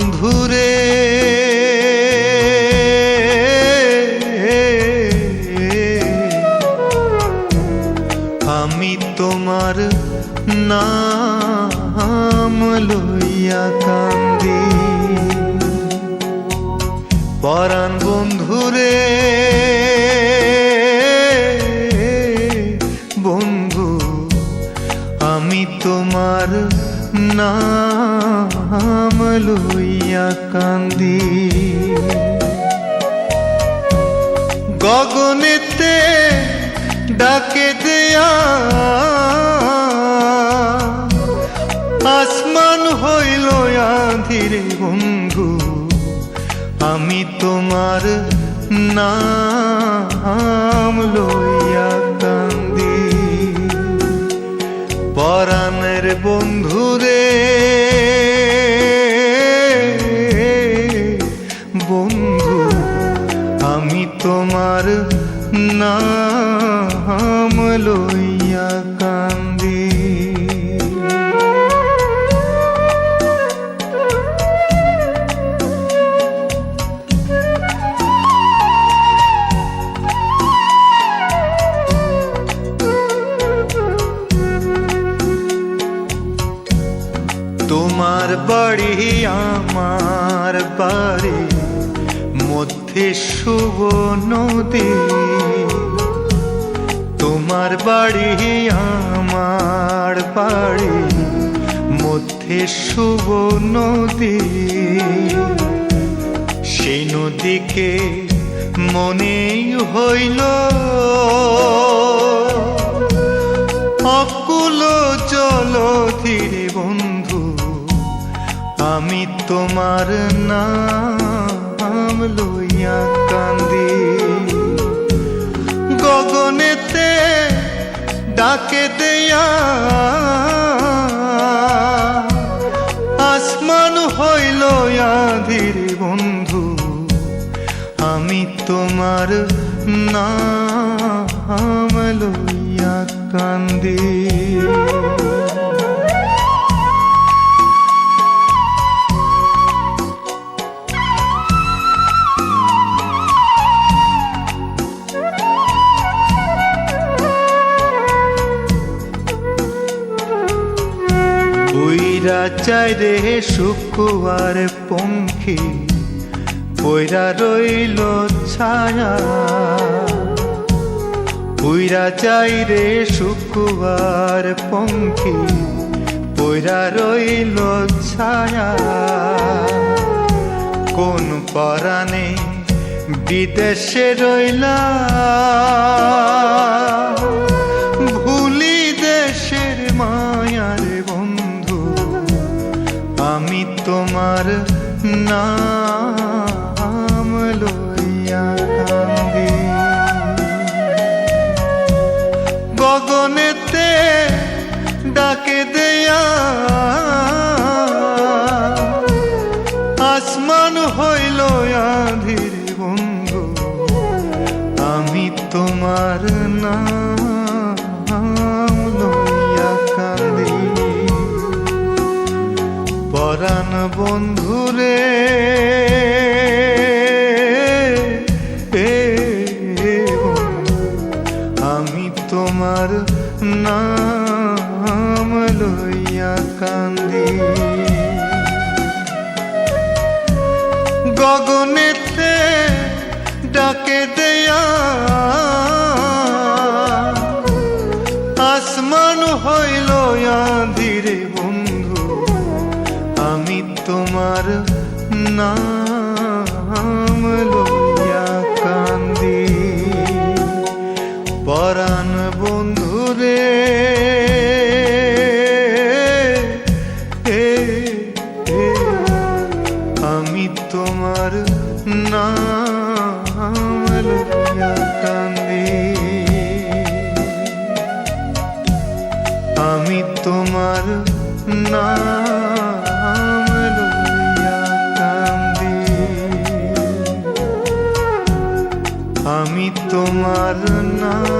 বন্ধুরে। আমি তোমার নাম লইয়া কান্দি। পরাণ বন্ধুরে বন্ধু আমি তোমার না নাম লইয়া কান্দি। গগনেতে ডাকে দেয়া। আসমান হইল আধিরে বন্ধু আমি তোমার নাম। তোমার বাড়ি আমার বাড়ি মধ্যে শুভ নদী তোমার বাড়ি আমার বাড়ি মধ্যে শুভ নদী সেই নদীকে মনেই হইল অকুল জল ধীরে বন্ধু আমি তোমার নাম লইয়া কান্দি। গগনেতে ডাকে দেয়া। আসমান হইল আধির বন্ধু। আমি তোমার নাম লইয়া কান্দি। উইরা চাই রে শুকুয়ার পঙ্খী পৈরা রইল ছায়া। উইরা চাই রে শুকুয়ার পঙ্খী পৈরা রইল ছায়া। কোন পরাণে বিদেশে রইলা? ভুলি দেশের মায়ার বন্ধু। আমি তোমার নাম লইয়া কান্দি গগনেতে ডাকে দেয়া। আসমান হইল আধির বন্ধু আমি তোমার নাম তোমার নাম লইয়া কান্দি। গগনেতে ডাকে দেয়া। আসমান হইল আধিরে বন্ধু আমি তোমার নাম damarına